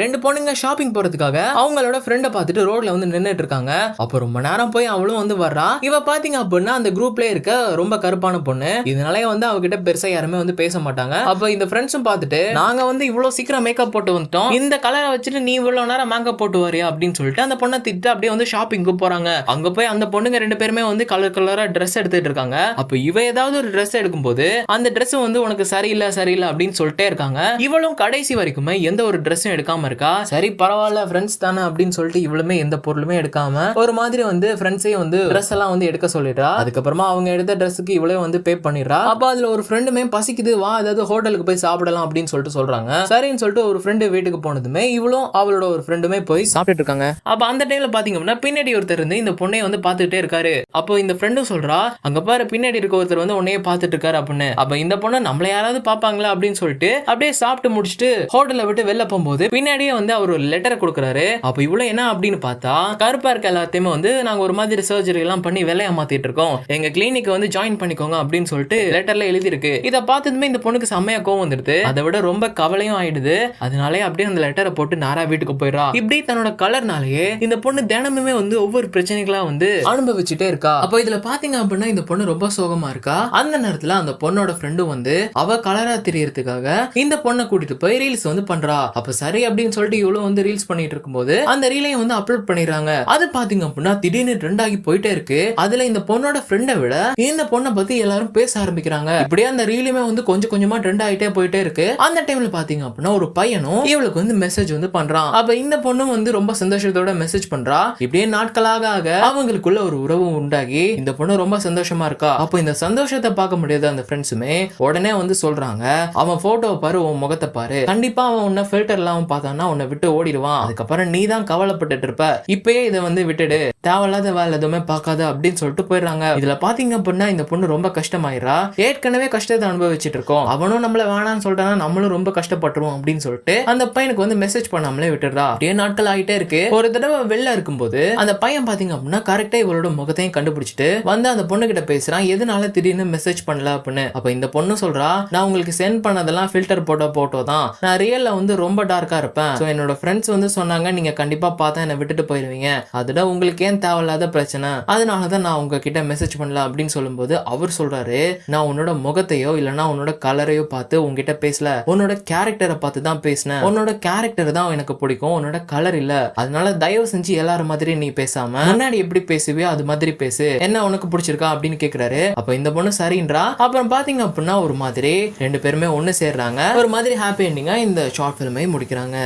ரெண்டு பொண்ணுங்க ஷாப்பிங் போறதுக்காக அவங்களோட ஃப்ரெண்டை பார்த்துட்டு ரோட்ல வந்து நின்றுட்டு இருக்காங்க அப்போ ரொம்ப நேரம் போய் அவளும் வந்து வர்றா. இவ பாத்தீங்க அப்படின்னா அந்த குரூப்ல இருக்க ரொம்ப கருப்பான பொண்ணு. இதனாலே வந்து அவகிட்ட பெருசா யாருமே வந்து பேச மாட்டாங்க. அப்போ இந்த ஃப்ரெண்ட்ஸும் பார்த்துட்டு நாங்க வந்து இவ்வளவு சீக்கிரம் மேக்கப் போட்டு வந்துட்டோம். இந்த கலரை வச்சுட்டு நீ இவ்வளவு நேரம் மேக்கப் போட்டு வரியா அப்படின்னு சொல்லிட்டு அந்த பொண்ணை திட்டு அப்படியே வந்து ஷாப்பிங்க்கு போறாங்க. அங்க போய் அந்த பொண்ணுங்க ரெண்டு பேருமே வந்து கலர் கலரா ட்ரெஸ் எடுத்துட்டு இருக்காங்க. அப்போ இவ ஏதாவது ஒரு ட்ரெஸ் எடுக்கும்போது அந்த ட்ரெஸ் வந்து உனக்கு சரியில்லை சரியில்லை அப்படின்னு சொல்லிட்டே இருக்காங்க. இவளும் கடைசி வரைக்குமே எந்த ஒரு ட்ரெஸ்ஸும் எடுக்காம இருக்கா? சரி பரவாயில்ல ஃப்ரெண்ட்ஸ் தானே அப்படின்னு சொல்லிட்டு இவளுமே எந்த பொருளுமே எடுக்காம ஒரு மாதிரி வந்து ஃப்ரெண்ட்ஸையும் வந்து ட்ரெஸ் எல்லாம் வந்து எடுக்க சொல்லிடுறா. அதுக்கப்புறமா அவங்க எடுத்த ட்ரெஸ்ஸுக்கு இவளே வந்து பே பண்ணிடுறா. அப்ப அதுல ஒரு ஃப்ரெண்டுமே பசிக்குது வா ஏதாவது ஹோட்டலுக்கு போய் சாப்பிடலாம் அப்படின்னு சொல்லிட்டு சொல்றாங்க. சரின்னு சொல்லிட்டு ஒரு ஃப்ரெண்டு வீட்டுக்கு போனதுமே இவளும் அவளோட ஒரு ஃப்ரெண்டுமே போய் சாப்பிட்டுட்டு இருக்காங்க. அப்ப அந்த டைம்ல பாத்தீங்க அப்படின்னா பின்னாடி ஒருத்தர் இருந்து இந்த பொண்ணை வந்து பாத்துட்டே இருக்காரு. அப்போ இந்த ஃப்ரெண்டும் சொல்றா அங்க பாரு பின்னாடி இருக்க ஒருத்தர் வந்து உன்னையே பாத்துட்டு இருக்காரு அப்படின்னு. அப்ப இந்த பொண்ணு நம்மள யாராவது பாப்பாங்களா? அப்படின்னு சொல்லிட்டு அப்படியே சாப்பிட்டு முடிச்சுட்டு ஹோட்டலை விட்டு வெளில போகும்போது பின்னாடி முன்னாடியே வந்து அவர் ஒரு லெட்டர் கொடுக்குறாரு. அப்ப இவ்வளவு என்ன அப்படின்னு பார்த்தா கருப்பா இருக்க எல்லாத்தையுமே வந்து நாங்க ஒரு மாதிரி சர்ஜரி எல்லாம் பண்ணி வேலையை மாத்திட்டு இருக்கோம். எங்க கிளினிக் வந்து ஜாயின் பண்ணிக்கோங்க அப்படின்னு சொல்லிட்டு லெட்டர்ல எழுதி இருக்கு இதை பார்த்ததுமே இந்த பொண்ணுக்கு செம்மையா கோவம் வந்துடுது. அதை விட ரொம்ப கவலையும் ஆயிடுது. அதனாலே அப்படியே அந்த லெட்டரை போட்டு நாரா வீட்டுக்கு போயிடா இப்படி தன்னோட கலர்னாலேயே இந்த பொண்ணு தினமுமே வந்து ஒவ்வொரு பிரச்சனைகளா வந்து அனுபவிச்சுட்டே இருக்கா. அப்போ இதுல பாத்தீங்க அப்படின்னா இந்த பொண்ணு ரொம்ப சோகமா இருக்கா? அந்த நேரத்துல அந்த பொண்ணோட ஃப்ரெண்டும் வந்து அவ கலரா தெரியறதுக்காக இந்த பொண்ணை கூட்டிட்டு போய் ரீல்ஸ் வந்து பண்றா. அப்ப சரி அப்படி அப்படின்னு சொல்லிட்டு இவ்வளவு வந்து ரீல்ஸ் பண்ணிட்டு இருக்கும்போது அந்த ரீலையும் வந்து அப்லோட் பண்ணிடுறாங்க. அது பாத்தீங்க அப்படின்னா திடீர்னு ட்ரெண்ட் ஆகி போயிட்டே இருக்கு. அதுல இந்த பொண்ணோட ஃப்ரெண்டை விட இந்த பொண்ணை பத்தி எல்லாரும் பேச ஆரம்பிக்கிறாங்க. இப்படியே அந்த ரீலுமே வந்து கொஞ்சம் கொஞ்சமா ட்ரெண்ட் ஆகிட்டே போயிட்டே இருக்கு. அந்த டைம்ல பாத்தீங்க அப்படின்னா ஒரு பையனும் இவளுக்கு வந்து மெசேஜ் வந்து பண்றான். அப்ப இந்த பொண்ணும் வந்து ரொம்ப சந்தோஷத்தோட மெசேஜ் பண்றா. இப்படியே நாட்களாக ஆக அவங்களுக்குள்ள ஒரு உறவு உண்டாகி இந்த பொண்ணு ரொம்ப சந்தோஷமா இருக்கா? அப்போ இந்த சந்தோஷத்தை பார்க்க முடியாத அந்த ஃப்ரெண்ட்ஸுமே உடனே வந்து சொல்றாங்க அவன் போட்டோவை பாரு உன் முகத்தை பாரு. கண்டிப்பா அவன் உன்ன ஃபில்டர் பார்த்தான். பார்த்தான்னா உன்னை விட்டு ஓடிடுவான். அதுக்கப்புறம் நீ தான் கவலைப்பட்டுட்டு இருப்ப. இப்பயே இதை வந்து விட்டுடு. தேவையில்லாத வேலை எதுவுமே பார்க்காத அப்படின்னு சொல்லிட்டு போயிடுறாங்க. இதுல பாத்தீங்க அப்படின்னா இந்த பொண்ணு ரொம்ப கஷ்டமாயிரா ஏற்கனவே கஷ்டத்தை அனுபவிச்சுட்டு இருக்கோம். அவனும் நம்மள வேணாம்னு சொல்லிட்டானா நம்மளும் ரொம்ப கஷ்டப்பட்டுருவோம் அப்படின்னு சொல்லிட்டு அந்த பையனுக்கு வந்து மெசேஜ் பண்ணாமலே விட்டுறா அப்படியே நாட்கள் ஆகிட்டே இருக்கு. ஒரு தடவை வெளில இருக்கும்போது அந்த பையன் பாத்தீங்க அப்படின்னா கரெக்டா இவளோட முகத்தையும் கண்டுபிடிச்சிட்டு வந்து அந்த பொண்ணு கிட்ட பேசுறான். எதனால திடீர்னு மெசேஜ் பண்ணல அப்படின்னு. அப்ப இந்த பொண்ணு சொல்றா நான் உங்களுக்கு சென்ட் பண்ணதெல்லாம் ஃபில்டர் போட்டோ போட்டோ தான். நான் ரியல்ல வந்து ரொம்ப டார்க்கா இருப்பேன். ஸோ என்னோட ஃப்ரெண்ட்ஸ் வந்து சொன்னாங்க நீங்க கண்டிப்பா பார்த்தா என்னை விட்டுட்டு போயிருவீங்க. அதோட உங்களுக்கு ஏன் தேவையில்லாத பிரச்சனை? அதனால தான் நான் உங்ககிட்ட மெசேஜ் பண்ணல அப்படின்னு சொல்லும்போது அவர் சொல்றாரு நான் உன்னோட முகத்தையோ இல்லைன்னா உன்னோட கலரையோ பார்த்து உங்ககிட்ட பேசல. உன்னோட கேரக்டரை பார்த்து தான் பேசினேன். உன்னோட கேரக்டர் தான் எனக்கு பிடிக்கும். உன்னோட கலர் இல்ல. அதனால தயவு செஞ்சு எல்லாரும் மாதிரி நீ பேசாம முன்னாடி எப்படி பேசுவியோ அது மாதிரி பேசு. என்ன உனக்கு பிடிச்சிருக்கா? அப்படின்னு கேக்குறாரு. அப்ப இந்த பொண்ணு சரின்றா. அப்புறம் பாத்தீங்க அப்படின்னா ஒரு மாதிரி ரெண்டு பேருமே ஒண்ணு சேர்றாங்க. ஒரு மாதிரி ஹாப்பி எண்டிங்கா இந்த ஷார்ட் பிலிமை முடிக்கிறாங்க.